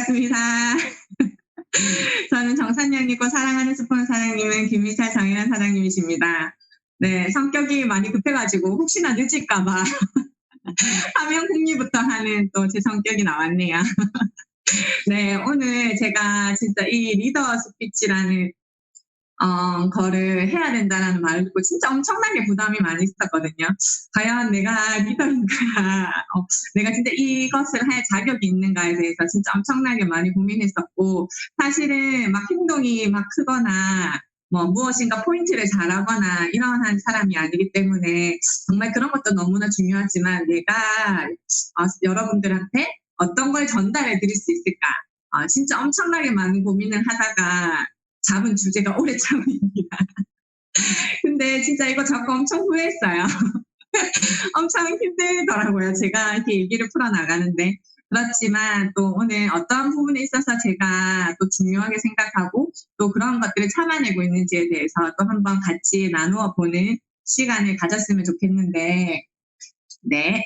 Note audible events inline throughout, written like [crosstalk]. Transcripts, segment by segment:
반갑습니다. 저는 정산영이고 사랑하는 스폰 사장님은 김미철 정일환 사장님이십니다. 네, 성격이 많이 급해가지고 혹시나 늦을까봐 [laughs] 화면 공유부터 하는 또 제 성격이 나왔네요. [laughs] 네, 오늘 제가 진짜 이 리더 스피치라는 어, 거를 해야 된다라는 말을 듣고 진짜 엄청나게 부담이 많이 있었거든요. 과연 내가 리더인가, 어, 내가 진짜 이것을 할 자격이 있는가에 대해서 진짜 엄청나게 많이 고민했었고, 사실은 막 행동이 막 크거나, 뭐 무엇인가 포인트를 잘하거나 이러한 사람이 아니기 때문에 정말 그런 것도 너무나 중요하지만 내가 어, 여러분들한테 어떤 걸 전달해 드릴 수 있을까? 어, 진짜 엄청나게 많은 고민을 하다가 잡은 주제가 올해 참입니다. [laughs] 근데 진짜 이거 자꾸 엄청 후회했어요. [laughs] 엄청 힘들더라고요. 제가 이렇게 얘기를 풀어나가는데. 그렇지만 또 오늘 어떤 부분에 있어서 제가 또 중요하게 생각하고 또 그런 것들을 참아내고 있는지에 대해서 또 한번 같이 나누어 보는 시간을 가졌으면 좋겠는데, 네.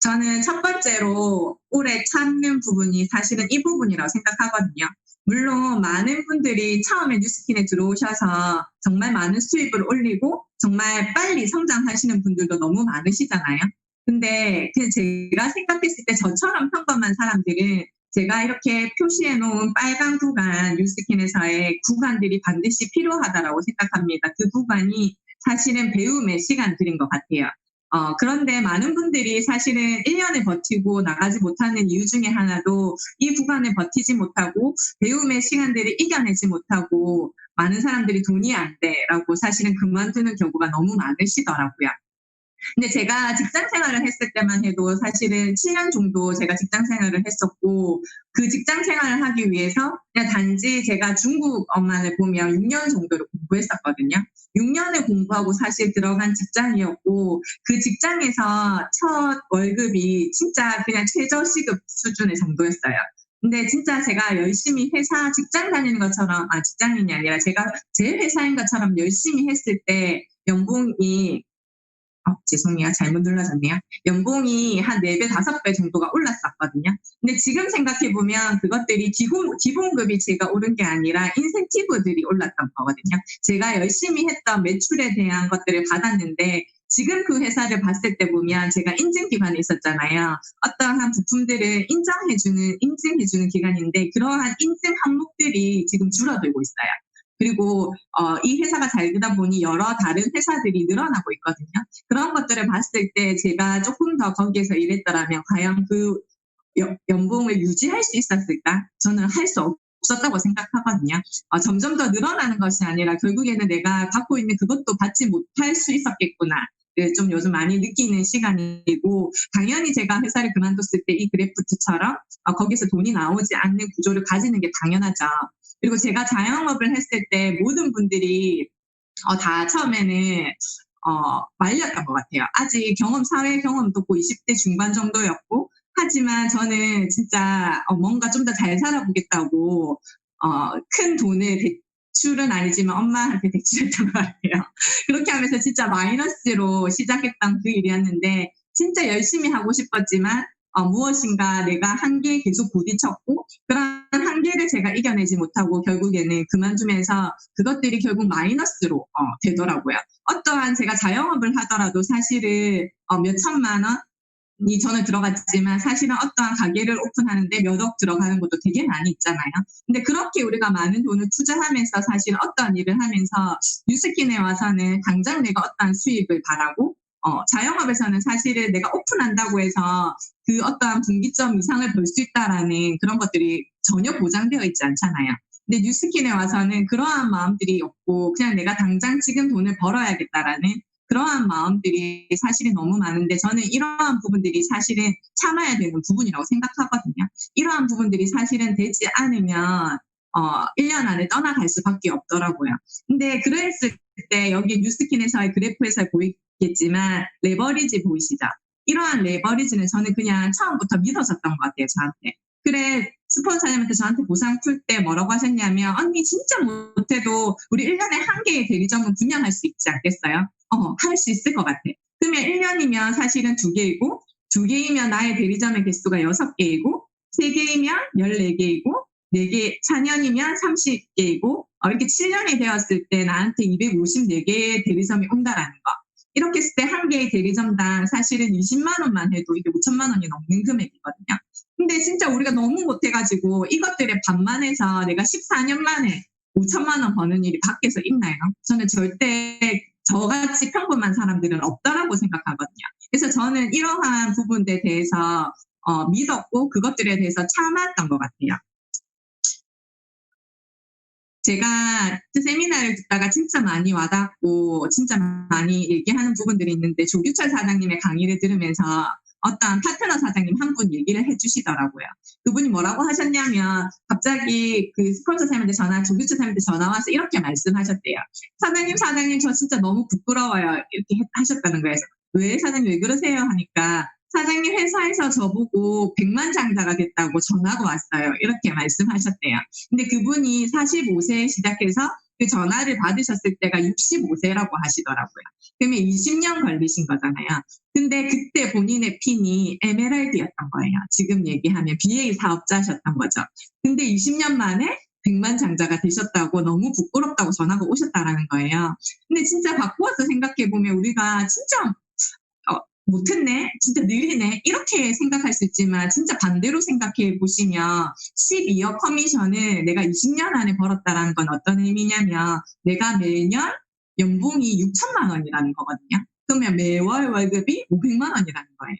저는 첫 번째로 올해 참는 부분이 사실은 이 부분이라고 생각하거든요. 물론 많은 분들이 처음에 뉴스킨에 들어오셔서 정말 많은 수입을 올리고 정말 빨리 성장하시는 분들도 너무 많으시잖아요. 근데 그 제가 생각했을 때 저처럼 평범한 사람들은 제가 이렇게 표시해 놓은 빨간 구간 뉴스킨에서의 구간들이 반드시 필요하다라고 생각합니다. 그 구간이 사실은 배움의 시간들인 것 같아요. 어, 그런데 많은 분들이 사실은 1년을 버티고 나가지 못하는 이유 중에 하나도 이 구간을 버티지 못하고 배움의 시간들을 이겨내지 못하고 많은 사람들이 돈이 안 돼라고 사실은 그만두는 경우가 너무 많으시더라고요. 근데 제가 직장 생활을 했을 때만 해도 사실은 7년 정도 제가 직장 생활을 했었고 그 직장 생활을 하기 위해서 그냥 단지 제가 중국 엄마를 보면 6년 정도를 공부했었거든요. 6년을 공부하고 사실 들어간 직장이었고 그 직장에서 첫 월급이 진짜 그냥 최저시급 수준의 정도였어요. 근데 진짜 제가 열심히 회사 직장 다니는 것처럼 아 직장인이 아니라 제가 제 회사인 것처럼 열심히 했을 때 연봉이 어, 죄송해요. 잘못 눌러졌네요. 연봉이 한 4배, 5배 정도가 올랐었거든요. 근데 지금 생각해보면 그것들이 기본, 기본급이 제가 오른 게 아니라 인센티브들이 올랐던 거거든요. 제가 열심히 했던 매출에 대한 것들을 받았는데 지금 그 회사를 봤을 때 보면 제가 인증 기관에 있었잖아요. 어떠한 부품들을 인정해주는, 인증해주는 기관인데 그러한 인증 항목들이 지금 줄어들고 있어요. 그리고 어, 이 회사가 잘 되다 보니 여러 다른 회사들이 늘어나고 있거든요. 그런 것들을 봤을 때 제가 조금 더 거기에서 일했더라면 과연 그 연봉을 유지할 수 있었을까? 저는 할 수 없었다고 생각하거든요. 어, 점점 더 늘어나는 것이 아니라 결국에는 내가 갖고 있는 그것도 받지 못할 수 있었겠구나. 네, 좀 요즘 많이 느끼는 시간이고 당연히 제가 회사를 그만뒀을 때 이 그래프트처럼 어, 거기서 돈이 나오지 않는 구조를 가지는 게 당연하죠. 그리고 제가 자영업을 했을 때 모든 분들이 어, 다 처음에는 어, 말렸던 것 같아요. 아직 경험, 사회 경험도 없고 20대 중반 정도였고, 하지만 저는 진짜 어, 뭔가 좀 더 잘 살아보겠다고 어, 큰 돈을 대출은 아니지만 엄마한테 대출했던 것 같아요. [laughs] 그렇게 하면서 진짜 마이너스로 시작했던 그 일이었는데 진짜 열심히 하고 싶었지만 어, 무엇인가 내가 한계에 계속 부딪혔고 그런 한계를 제가 이겨내지 못하고 결국에는 그만두면서 그것들이 결국 마이너스로 어, 되더라고요. 어떠한 제가 자영업을 하더라도 사실은 어, 몇 천만 원이 전에 들어갔지만 사실은 어떠한 가게를 오픈하는데 몇 억 들어가는 것도 되게 많이 있잖아요. 근데 그렇게 우리가 많은 돈을 투자하면서 사실 어떠한 일을 하면서 뉴스킨에 와서는 당장 내가 어떠한 수익을 바라고 어, 자영업에서는 사실은 내가 오픈한다고 해서 그 어떠한 분기점 이상을 볼 수 있다라는 그런 것들이 전혀 보장되어 있지 않잖아요. 근데 뉴스킨에 와서는 그러한 마음들이 없고 그냥 내가 당장 지금 돈을 벌어야겠다라는 그러한 마음들이 사실은 너무 많은데 저는 이러한 부분들이 사실은 참아야 되는 부분이라고 생각하거든요. 이러한 부분들이 사실은 되지 않으면 어, 1년 안에 떠나갈 수밖에 없더라고요. 근데 그랬을 때 여기 뉴스킨에서의 그래프에서 보이겠지만 레버리지 보이시죠? 이러한 레버리지는 저는 그냥 처음부터 믿어졌던 것 같아요, 저한테. 그래, 스폰서님한테 저한테 보상 풀 때 뭐라고 하셨냐면, 언니 진짜 못해도 우리 1년에 한 개의 대리점은 분양할 수 있지 않겠어요? 어, 할 수 있을 것 같아. 그러면 1년이면 사실은 두 개이고, 두 개이면 나의 대리점의 개수가 여섯 개이고, 3개이면 14개이고 4개 4년이면 30개이고 어, 이렇게 7년이 되었을 때 나한테 254개의 대리점이 온다라는 거. 이렇게 했을 때 한 개의 대리점당 사실은 20만 원만 해도 이게 5천만 원이 넘는 금액이거든요. 근데 진짜 우리가 너무 못해가지고 이것들의 반만해서 내가 14년 만에 5천만 원 버는 일이 밖에서 있나요? 저는 절대 저같이 평범한 사람들은 없다라고 생각하거든요. 그래서 저는 이러한 부분에 대해서 어, 믿었고 그것들에 대해서 참았던 것 같아요. 제가 그 세미나를 듣다가 진짜 많이 와닿고 진짜 많이 얘기하는 부분들이 있는데 조규철 사장님의 강의를 들으면서 어떤 파트너 사장님 한 분 얘기를 해주시더라고요. 그분이 뭐라고 하셨냐면 갑자기 그 스폰서 사장님한테 전화, 조규철 사장님한테 전화 와서 이렇게 말씀하셨대요. 사장님, 사장님 저 진짜 너무 부끄러워요. 이렇게 해- 하셨다는 거예요. 왜 사장님 왜 그러세요? 하니까 사장님 회사에서 저보고 100만 장자가 됐다고 전화가 왔어요. 이렇게 말씀하셨대요. 근데 그분이 45세에 시작해서 그 전화를 받으셨을 때가 65세라고 하시더라고요. 그러면 20년 걸리신 거잖아요. 근데 그때 본인의 핀이 에메랄드였던 거예요. 지금 얘기하면 BA 사업자셨던 거죠. 근데 20년 만에 100만 장자가 되셨다고 너무 부끄럽다고 전화가 오셨다라는 거예요. 근데 진짜 바꾸어서 생각해보면 우리가 진짜 어, 못했네, 진짜 느리네 이렇게 생각할 수 있지만 진짜 반대로 생각해 보시면 12억 커미션을 내가 20년 안에 벌었다라는 건 어떤 의미냐면 내가 매년 연봉이 6천만 원이라는 거거든요. 그러면 매월 월급이 500만 원이라는 거예요.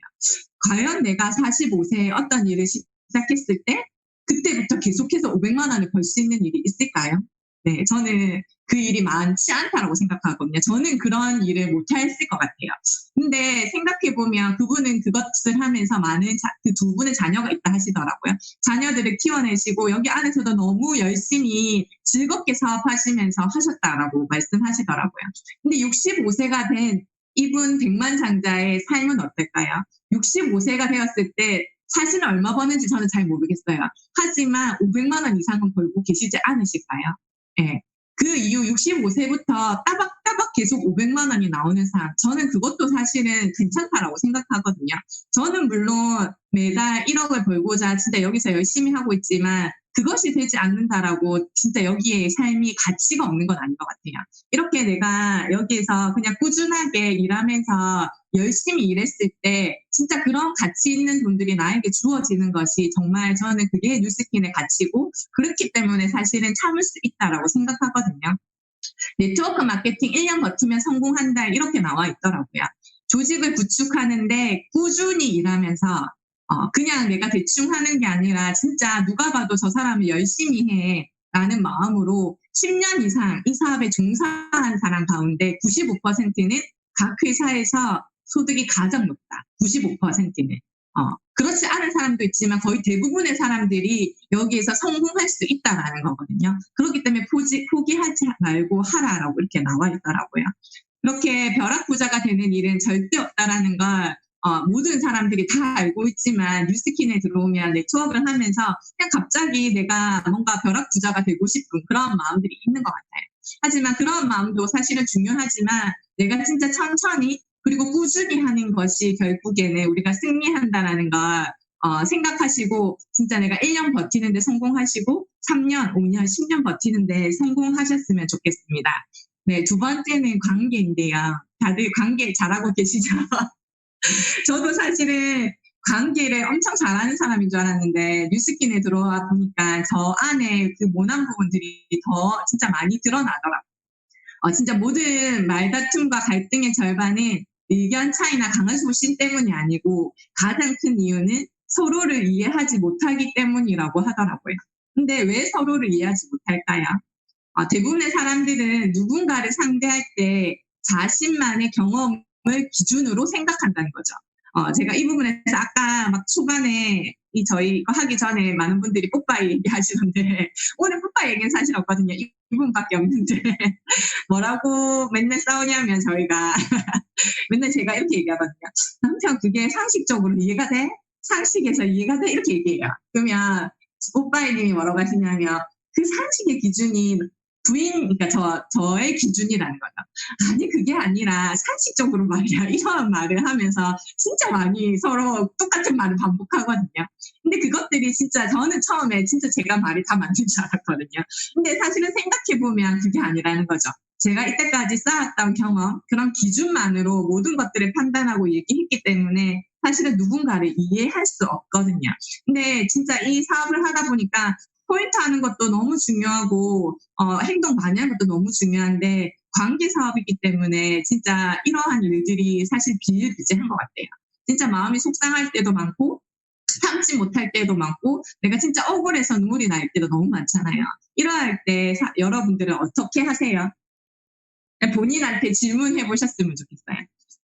과연 내가 45세에 어떤 일을 시작했을 때 그때부터 계속해서 500만 원을 벌 수 있는 일이 있을까요? 네, 저는 그 일이 많지 않다라고 생각하거든요. 저는 그런 일을 못 했을 것 같아요. 근데 생각해보면 그분은 그것을 하면서 많은 그 두 분의 자녀가 있다 하시더라고요. 자녀들을 키워내시고 여기 안에서도 너무 열심히 즐겁게 사업하시면서 하셨다라고 말씀하시더라고요. 근데 65세가 된 이분 백만 장자의 삶은 어떨까요? 65세가 되었을 때 사실은 얼마 버는지 저는 잘 모르겠어요. 하지만 500만 원 이상은 벌고 계시지 않으실까요? 예. 그 이후 65세부터 따박따박 계속 500만 원이 나오는 사람, 저는 그것도 사실은 괜찮다라고 생각하거든요. 저는 물론 매달 1억을 벌고자 진짜 여기서 열심히 하고 있지만 그것이 되지 않는다라고 진짜 여기에 삶이 가치가 없는 건 아닌 것 같아요. 이렇게 내가 여기에서 그냥 꾸준하게 일하면서 열심히 일했을 때 진짜 그런 가치 있는 돈들이 나에게 주어지는 것이 정말 저는 그게 뉴스킨의 가치고 그렇기 때문에 사실은 참을 수 있다라고 생각하거든요. 네트워크 마케팅 1년 버티면 성공한다 이렇게 나와 있더라고요. 조직을 구축하는데 꾸준히 일하면서 어, 그냥 내가 대충 하는 게 아니라 진짜 누가 봐도 저 사람을 열심히 해 라는 마음으로 10년 이상 이 사업에 종사한 사람 가운데 95%는 각 회사에서 소득이 가장 높다. 95%는. 어, 그렇지 않은 사람도 있지만 거의 대부분의 사람들이 여기에서 성공할 수 있다라는 거거든요. 그렇기 때문에 포기, 포기하지 말고 하라라고 이렇게 나와 있더라고요. 그렇게 벼락부자가 되는 일은 절대 없다라는 걸 어, 모든 사람들이 다 알고 있지만 뉴스킨에 들어오면 네트워크를 하면서 그냥 갑자기 내가 뭔가 벼락부자가 되고 싶은 그런 마음들이 있는 것 같아요. 하지만 그런 마음도 사실은 중요하지만 내가 진짜 천천히 그리고 꾸준히 하는 것이 결국에는 우리가 승리한다라는 걸 어, 생각하시고 진짜 내가 1년 버티는데 성공하시고 3년, 5년, 10년 버티는데 성공하셨으면 좋겠습니다. 네, 두 번째는 관계인데요. 다들 관계 잘하고 계시죠? [laughs] 저도 사실은 관계를 엄청 잘하는 사람인 줄 알았는데 뉴스킨에 들어와 보니까 저 안에 그 모난 부분들이 더 진짜 많이 드러나더라고요. 어, 진짜 모든 말다툼과 갈등의 절반은 의견 차이나 강한 소신 때문이 아니고 가장 큰 이유는 서로를 이해하지 못하기 때문이라고 하더라고요. 근데 왜 서로를 이해하지 못할까요? 어, 대부분의 사람들은 누군가를 상대할 때 자신만의 경험을 기준으로 생각한다는 거죠. 어, 제가 이 부분에서 아까 막 초반에 이 저희 거 하기 전에 많은 분들이 뽀빠이 얘기하시던데 [laughs] 오늘 뽀빠이 얘기는 사실 없거든요. 이 부분밖에 없는데 [laughs] 뭐라고 맨날 싸우냐면 저희가 [laughs] 맨날 제가 이렇게 얘기하거든요. 남편 그게 상식적으로 이해가 돼? 상식에서 이해가 돼? 이렇게 얘기해요. 그러면 뽀빠이님이 뭐라고 하시냐면 그 상식의 기준이 부인, 그러니까 저, 저의 기준이라는 거죠. 아니, 그게 아니라 상식적으로 말이야. [laughs] 이런 말을 하면서 진짜 많이 서로 똑같은 말을 반복하거든요. 근데 그것들이 진짜 저는 처음에 진짜 제가 말이 다 맞는 줄 알았거든요. 근데 사실은 생각해보면 그게 아니라는 거죠. 제가 이때까지 쌓았던 경험, 그런 기준만으로 모든 것들을 판단하고 얘기했기 때문에 사실은 누군가를 이해할 수 없거든요. 근데 진짜 이 사업을 하다 보니까 포인트 하는 것도 너무 중요하고 어, 행동 많이 하는 것도 너무 중요한데 관계 사업이기 때문에 진짜 이러한 일들이 사실 비일비재한 것 같아요. 진짜 마음이 속상할 때도 많고 참지 못할 때도 많고 내가 진짜 억울해서 눈물이 날 때도 너무 많잖아요. 이러할 때 사- 여러분들은 어떻게 하세요? 본인한테 질문해 보셨으면 좋겠어요.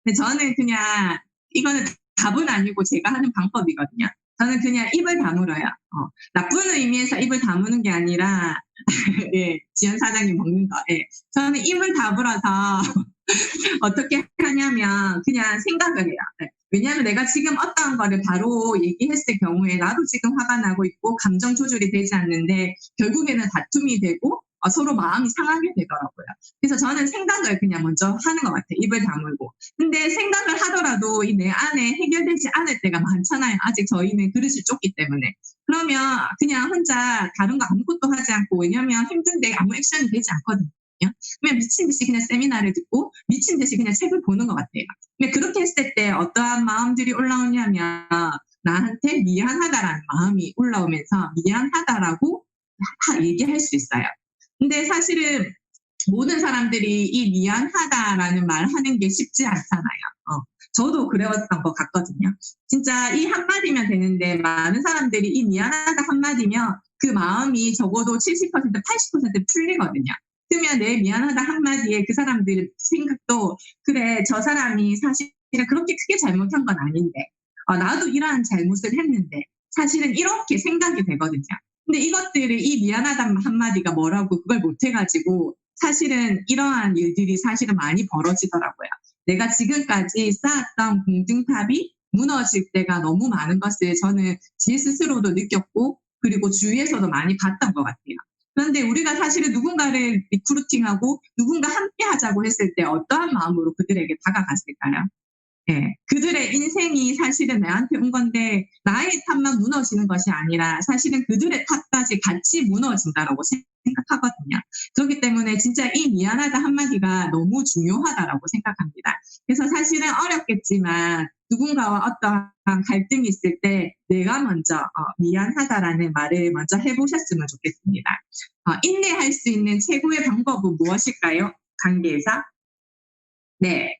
근데 저는 그냥 이거는 답은 아니고 제가 하는 방법이거든요. 저는 그냥 입을 다물어요. 어, 나쁜 의미에서 입을 다무는 게 아니라 [laughs] 예, 지연 사장님 먹는 거. 예. 저는 입을 다물어서 [laughs] 어떻게 하냐면 그냥 생각을 해요. 예. 왜냐하면 내가 지금 어떠한 거를 바로 얘기했을 경우에 나도 지금 화가 나고 있고 감정 조절이 되지 않는데 결국에는 다툼이 되고 어, 서로 마음이 상하게 되더라고요. 그래서 저는 생각을 그냥 먼저 하는 것 같아요. 입을 다물고. 근데 생각을 하더라도 이 내 안에 해결되지 않을 때가 많잖아요. 아직 저희는 그릇이 좁기 때문에. 그러면 그냥 혼자 다른 거 아무것도 하지 않고 왜냐면 힘든데 아무 액션이 되지 않거든요. 그냥 미친 듯이 그냥 세미나를 듣고 미친 듯이 그냥 책을 보는 것 같아요. 근데 그렇게 했을 때 어떠한 마음들이 올라오냐면 나한테 미안하다라는 마음이 올라오면서 미안하다라고 하- 얘기할 수 있어요. 근데 사실은 모든 사람들이 이 미안하다라는 말 하는 게 쉽지 않잖아요. 어, 저도 그래왔던 것 같거든요. 진짜 이 한마디면 되는데 많은 사람들이 이 미안하다 한마디면 그 마음이 적어도 70% 80% 풀리거든요. 그러면 내 미안하다 한마디에 그 사람들 생각도 그래 저 사람이 사실은 그렇게 크게 잘못한 건 아닌데 어, 나도 이러한 잘못을 했는데 사실은 이렇게 생각이 되거든요. 근데 이것들을 이 미안하다 한마디가 뭐라고 그걸 못해가지고 사실은 이러한 일들이 사실은 많이 벌어지더라고요. 내가 지금까지 쌓았던 공중탑이 무너질 때가 너무 많은 것을 저는 제 스스로도 느꼈고 그리고 주위에서도 많이 봤던 것 같아요. 그런데 우리가 사실은 누군가를 리크루팅하고 누군가 함께 하자고 했을 때 어떠한 마음으로 그들에게 다가갔을까요? 예, 그들의 인생이 사실은 나한테 온 건데 나의 탑만 무너지는 것이 아니라 사실은 그들의 탑까지 같이 무너진다라고 생각하거든요. 그렇기 때문에 진짜 이 미안하다 한마디가 너무 중요하다라고 생각합니다. 그래서 사실은 어렵겠지만 누군가와 어떠한 갈등이 있을 때 내가 먼저 어, 미안하다라는 말을 먼저 해보셨으면 좋겠습니다. 어, 인내할 수 있는 최고의 방법은 무엇일까요? 관계에서? 네.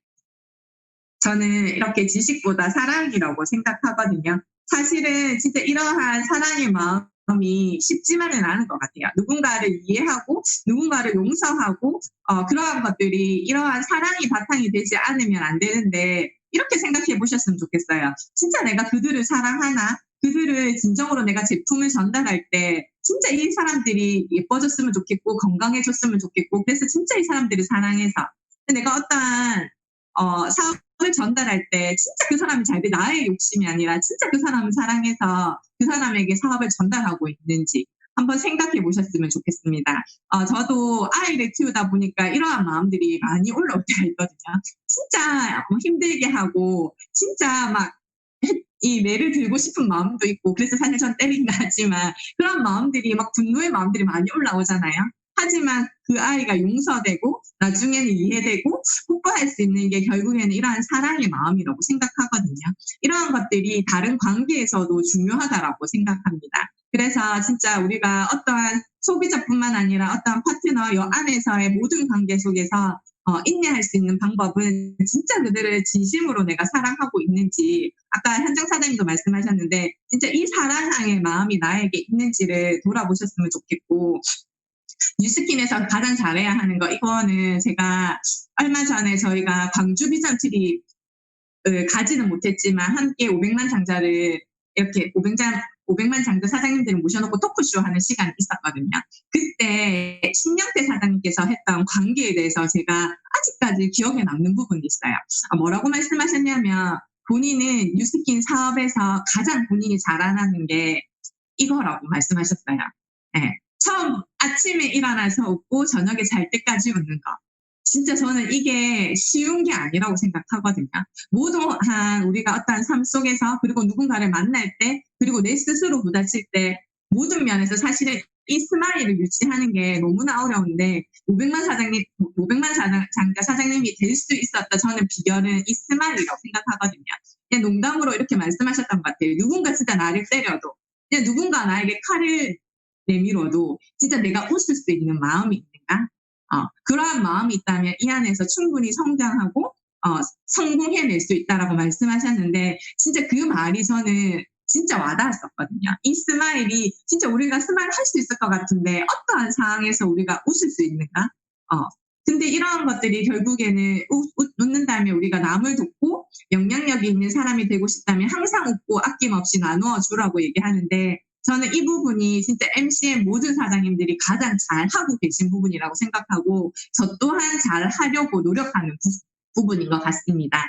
저는 이렇게 지식보다 사랑이라고 생각하거든요. 사실은 진짜 이러한 사랑의 마음이 쉽지만은 않은 것 같아요. 누군가를 이해하고 누군가를 용서하고 어, 그러한 것들이 이러한 사랑이 바탕이 되지 않으면 안 되는데 이렇게 생각해 보셨으면 좋겠어요. 진짜 내가 그들을 사랑하나? 그들을 진정으로 내가 제품을 전달할 때 진짜 이 사람들이 예뻐졌으면 좋겠고 건강해졌으면 좋겠고 그래서 진짜 이 사람들을 사랑해서 내가 어떠한 어, 사업 을 전달할 때 진짜 그 사람이 잘 돼. 나의 욕심이 아니라 진짜 그 사람을 사랑해서 그 사람에게 사업을 전달하고 있는지 한번 생각해 보셨으면 좋겠습니다. 어, 저도 아이를 키우다 보니까 이러한 마음들이 많이 올라올 때가 있거든요. 진짜 뭐 힘들게 하고 진짜 막 이 매를 들고 싶은 마음도 있고 그래서 사실 전 때린다 [laughs] 하지만 그런 마음들이 막 분노의 마음들이 많이 올라오잖아요. 하지만 그 아이가 용서되고 나중에는 이해되고 뽀뽀할 수 있는 게 결국에는 이러한 사랑의 마음이라고 생각하거든요. 이러한 것들이 다른 관계에서도 중요하다라고 생각합니다. 그래서 진짜 우리가 어떠한 소비자뿐만 아니라 어떠한 파트너 여 안에서의 모든 관계 속에서 어, 인내할 수 있는 방법은 진짜 그들을 진심으로 내가 사랑하고 있는지 아까 현장 사장님도 말씀하셨는데 진짜 이 사랑의 마음이 나에게 있는지를 돌아보셨으면 좋겠고 뉴스킨에서 가장 잘해야 하는 거 이거는 제가 얼마 전에 저희가 광주 비전 트립을 가지는 못했지만 함께 500만 장자를 이렇게 500장 500만 장자 사장님들을 모셔놓고 토크쇼 하는 시간이 있었거든요. 그때 신영태 사장님께서 했던 관계에 대해서 제가 아직까지 기억에 남는 부분이 있어요. 아, 뭐라고 말씀하셨냐면 본인은 뉴스킨 사업에서 가장 본인이 자라나는 게 이거라고 말씀하셨어요. 네. 처음 아침에 일어나서 웃고 저녁에 잘 때까지 웃는 거. 진짜 저는 이게 쉬운 게 아니라고 생각하거든요. 모두한 우리가 어떠한 삶 속에서 그리고 누군가를 만날 때 그리고 내 스스로 부딪힐 때 모든 면에서 사실은 이 스마일을 유지하는 게 너무나 어려운데 500만 사장님, 500만 사장, 장가 사장님이 될 수 있었다. 저는 비결은 이 스마일이라고 생각하거든요. 그냥 농담으로 이렇게 말씀하셨던 것 같아요. 누군가 진짜 나를 때려도 그냥 누군가 나에게 칼을 내밀어도 진짜 내가 웃을 수 있는 마음이 있는가? 어, 그러한 마음이 있다면 이 안에서 충분히 성장하고 어, 성공해낼 수 있다라고 말씀하셨는데 진짜 그 말이 저는 진짜 와닿았었거든요. 이 스마일이 진짜 우리가 스마일 할 수 있을 것 같은데 어떠한 상황에서 우리가 웃을 수 있는가? 어. 근데 이러한 것들이 결국에는 웃, 웃, 웃는다면 우리가 남을 돕고 영향력이 있는 사람이 되고 싶다면 항상 웃고 아낌없이 나누어 주라고 얘기하는데 저는 이 부분이 진짜 MC의 모든 사장님들이 가장 잘 하고 계신 부분이라고 생각하고 저 또한 잘 하려고 노력하는 부, 분인것 같습니다.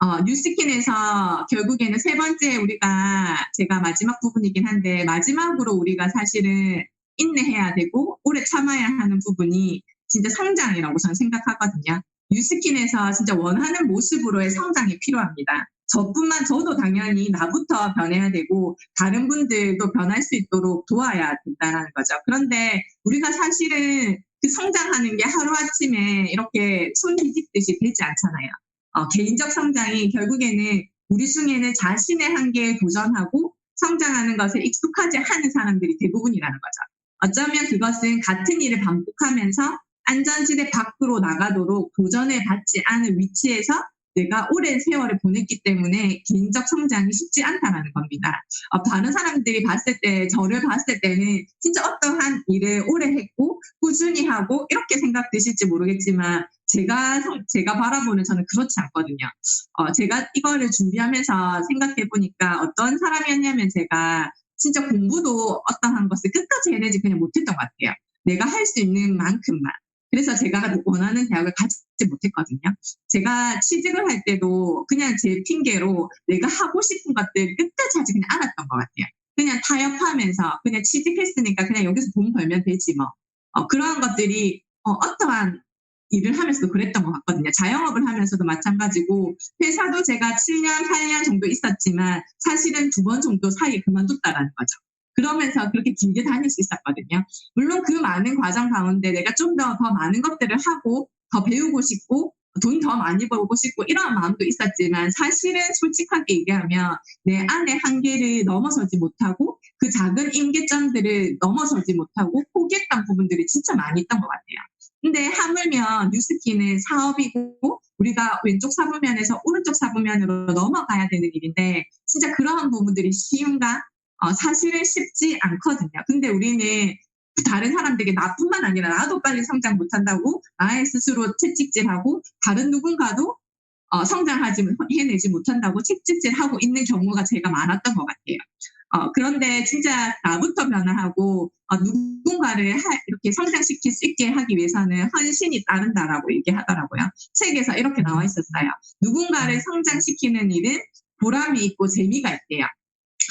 어, 뉴스킨에서 결국에는 세 번째 우리가 제가 마지막 부분이긴 한데 마지막으로 우리가 사실은 인내해야 되고 오래 참아야 하는 부분이 진짜 성장이라고 저는 생각하거든요. 뉴스킨에서 진짜 원하는 모습으로의 성장이 필요합니다. 저뿐만 저도 당연히 나부터 변해야 되고 다른 분들도 변할 수 있도록 도와야 된다는 거죠. 그런데 우리가 사실은 그 성장하는 게 하루아침에 이렇게 손 뒤집듯이 되지 않잖아요. 어, 개인적 성장이 결국에는 우리 중에는 자신의 한계에 도전하고 성장하는 것에 익숙하지 않은 사람들이 대부분이라는 거죠. 어쩌면 그것은 같은 일을 반복하면서 안전지대 밖으로 나가도록 도전을 받지 않은 위치에서 내가 오랜 세월을 보냈기 때문에 개인적 성장이 쉽지 않다는 겁니다. 어, 다른 사람들이 봤을 때, 저를 봤을 때는 진짜 어떠한 일을 오래 했고, 꾸준히 하고, 이렇게 생각되실지 모르겠지만, 제가, 성- 제가 바라보는 저는 그렇지 않거든요. 어, 제가 이거를 준비하면서 생각해 보니까 어떤 사람이었냐면 제가 진짜 공부도 어떠한 것을 끝까지 해내지 그냥 못했던 것 같아요. 내가 할 수 있는 만큼만. 그래서 제가 원하는 대학을 가지 못했거든요. 제가 취직을 할 때도 그냥 제 핑계로 내가 하고 싶은 것들 끝까지 하지 그냥 않았던 것 같아요. 그냥 타협하면서 그냥 취직했으니까 그냥 여기서 돈 벌면 되지 뭐. 어, 그러한 것들이 어, 어떠한 일을 하면서도 그랬던 것 같거든요. 자영업을 하면서도 마찬가지고 회사도 제가 7년, 8년 정도 있었지만 사실은 두 번 정도 사이에 그만뒀다라는 거죠. 그러면서 그렇게 길게 다닐 수 있었거든요. 물론 그 많은 과정 가운데 내가 좀더더 많은 것들을 하고 더 배우고 싶고 돈 더 많이 벌고 싶고 이런 마음도 있었지만 사실은 솔직하게 얘기하면 내 안의 한계를 넘어서지 못하고 그 작은 임계점들을 넘어서지 못하고 포기했던 부분들이 진짜 많이 있던 것 같아요. 근데 하물며 뉴스키는 사업이고 우리가 왼쪽 사부면에서 오른쪽 사부면으로 넘어가야 되는 일인데 진짜 그러한 부분들이 쉬운가? 어, 사실은 쉽지 않거든요. 근데 우리는 다른 사람들에게 나뿐만 아니라 나도 빨리 성장 못한다고 나의 스스로 채찍질하고 다른 누군가도 어, 성장하지 못- 해내지 못한다고 채찍질하고 있는 경우가 제가 많았던 것 같아요. 어, 그런데 진짜 나부터 변화하고 어, 누군가를 하- 이렇게 성장시킬 수 있게 하기 위해서는 헌신이 따른다라고 얘기하더라고요. 책에서 이렇게 나와 있었어요. 누군가를 성장시키는 일은 보람이 있고 재미가 있대요.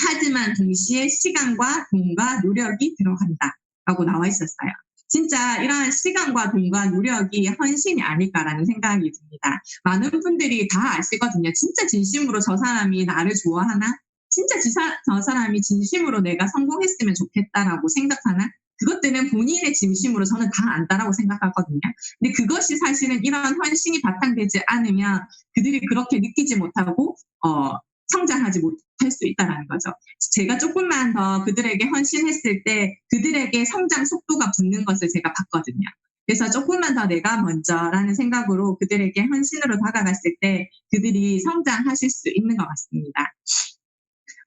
하지만 동시에 시간과 돈과 노력이 들어간다 라고 나와 있었어요. 진짜 이러한 시간과 돈과 노력이 헌신이 아닐까라는 생각이 듭니다. 많은 분들이 다 아시거든요. 진짜 진심으로 저 사람이 나를 좋아하나? 진짜 저 사람이 진심으로 내가 성공했으면 좋겠다라고 생각하나? 그것들은 본인의 진심으로 저는 다 안다라고 생각하거든요. 근데 그것이 사실은 이러한 헌신이 바탕되지 않으면 그들이 그렇게 느끼지 못하고 어, 성장하지 못할 수 있다는 거죠. 제가 조금만 더 그들에게 헌신했을 때 그들에게 성장 속도가 붙는 것을 제가 봤거든요. 그래서 조금만 더 내가 먼저라는 생각으로 그들에게 헌신으로 다가갔을 때 그들이 성장하실 수 있는 것 같습니다.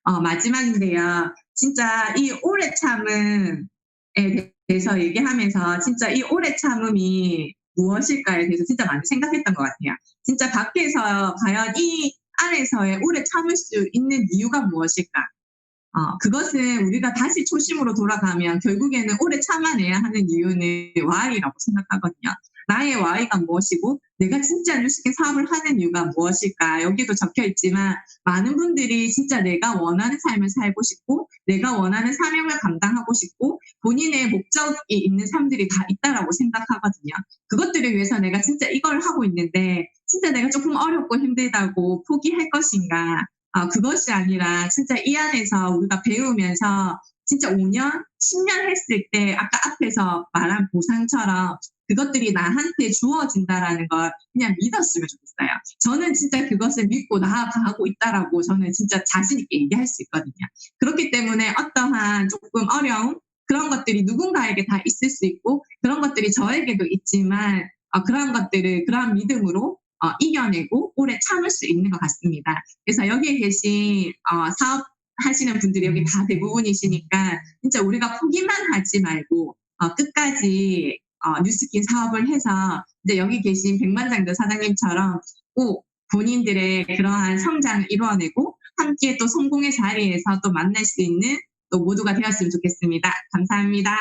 어, 마지막인데요. 진짜 이 오래 참음에 대해서 얘기하면서 진짜 이 오래 참음이 무엇일까에 대해서 진짜 많이 생각했던 것 같아요. 진짜 밖에서 과연 이 안에서의 오래 참을 수 있는 이유가 무엇일까? 어, 그것은 우리가 다시 초심으로 돌아가면 결국에는 오래 참아내야 하는 이유는 Y라고 생각하거든요. 나의 Y가 무엇이고 내가 진짜 뉴스킨 사업을 하는 이유가 무엇일까? 여기도 적혀 있지만 많은 분들이 진짜 내가 원하는 삶을 살고 싶고 내가 원하는 사명을 감당하고 싶고 본인의 목적이 있는 사람들이 다 있다라고 생각하거든요. 그것들을 위해서 내가 진짜 이걸 하고 있는데 진짜 내가 조금 어렵고 힘들다고 포기할 것인가? 아, 그것이 아니라 진짜 이 안에서 우리가 배우면서 진짜 5년, 10년 했을 때 아까 앞에서 말한 보상처럼 그것들이 나한테 주어진다라는 걸 그냥 믿었으면 좋겠어요. 저는 진짜 그것을 믿고 나아가고 있다라고 저는 진짜 자신 있게 얘기할 수 있거든요. 그렇기 때문에 어떠한 조금 어려움 그런 것들이 누군가에게 다 있을 수 있고 그런 것들이 저에게도 있지만 어, 그런 것들을 그런 믿음으로 어, 이겨내고 오래 참을 수 있는 것 같습니다. 그래서 여기에 계신 어, 사업 하시는 분들이 여기 다 대부분이시니까 진짜 우리가 포기만 하지 말고 어, 끝까지 어, 뉴스킨 사업을 해서 이제 여기 계신 백만장도 사장님처럼 꼭 본인들의 그러한 성장을 이루어내고 함께 또 성공의 자리에서 또 만날 수 있는 또 모두가 되었으면 좋겠습니다. 감사합니다.